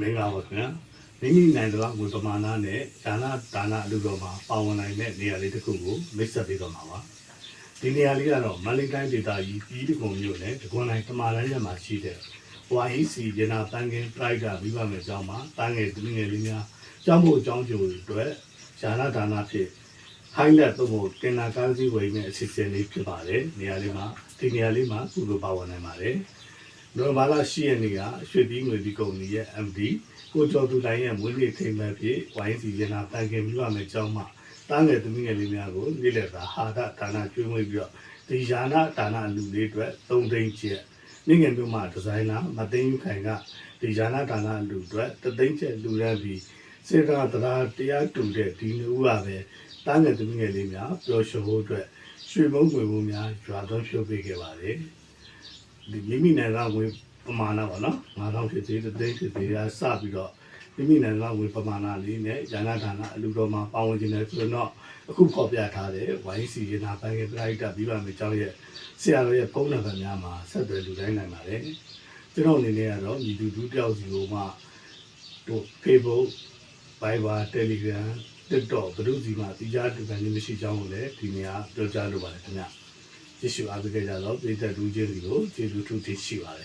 မင်္ဂလာပါခင်ဗျာမိမိနိုင်တဲ့ဝေပမာဏနဲ့ဒါနဒါနအလူတော်မှာပါဝင်နိုင်တဲ့နေရာလေးတစ်ခုကိုမိတ်ဆက်ပေးတော့မှာပါဒီနေရာလေးကတော့မန္တလေးတိုင်းဒေသကြီးပြည်တကုံမြို့နယ်တကွန်တိုင်းတမာလန်းရမှာရှိတဲ့ YEC ရနာတန်ကင်ပရိုက်တာမိဘမယ်အကြောင်းမှာတန်ငယ်သမီးငယ်လေးများကျောင်းဖို့အကြောင်းကျိုးတွေအတွက်ဒါနဒါနဖြစ် highlight သို့မဟုတ်တင်နာကားစီဝယ်မဲ့အစီအစဉ်လေးဖြစ်ပါတယ်နေရာလေးမှာဒီနေရာလေးမှာကုလိုပါဝင်နိုင်ပါတယ် နိုဘာလာရှိရနေကရွှေပြည်ငွေဒီကုမ္ပဏီရဲ့ MD ကိုကျော်သူတိုင်းရဲ့မွေးနေ့ထိမ်းမှတ်ဖြစ် YC ရနာတန်ခင်ပြရမယ်ကျောင်းမှာတားငယ်သမီးငယ်လေးများကိုနေ့လည်သာဟာဒဒါနကျွေးမွေးပြီးတော့ဒီယာနာဒါနလူလေးအတွက်၃သိန်းကျပ်နေ့ငယ်မျိုးမှာဒီဇိုင်နာမသိန်းယူခိုင်ကဒီယာနာဒါနလူအတွက်တသိန်းကျပ်လူရန်ပြီးစေတနာတရားတရားတူတဲ့ဒီလူကပဲတားငယ်သမီးငယ်လေးများပျော်ရွှင်ဖို့အတွက်ရွှေမုံငွေမုံများရွာသွန်းဖြိုးပေးခဲ့ပါတယ် ဒီမိမိနိုင်ငံဝင်ပမာဏပေါ့နော်9000ဖြစ်သေးတဲ့သိန်းဖြစ်သေးတာစပြီးတော့မိမိနိုင်ငံဝင်ပမာဏလေးနဲ့ဉာဏဌာနအလူတော်မှာပါဝင်ခြင်းနဲ့ဆိုတော့အခုဖော်ပြထားတဲ့ YC ရနာပိုင်းကပရိုက်တာပြီးပါမယ်ကျောင်းရဲ့ဆရာတော်ရဲ့ဖုန်းနံပါတ်များမှာဆက်သွယ်လူတိုင်းနိုင်ပါတယ်ကျွန်တော်အနေနဲ့ကတော့ညီတူတူတယောက်စီကိုမှတို့ Facebook Viber Telegram TikTok ဘယ်သူစီမှတိကျတူကန်ခြင်းမရှိကြောင်းကိုလည်းဒီနေရာပြောကြားလိုပါတယ်ခင်ဗျာ ကျေးဇူးအားပေးကြတော့ပြည်သက်လူချင်းတွေကိုကျေးဇူးထူးတင်ရှိပါတယ်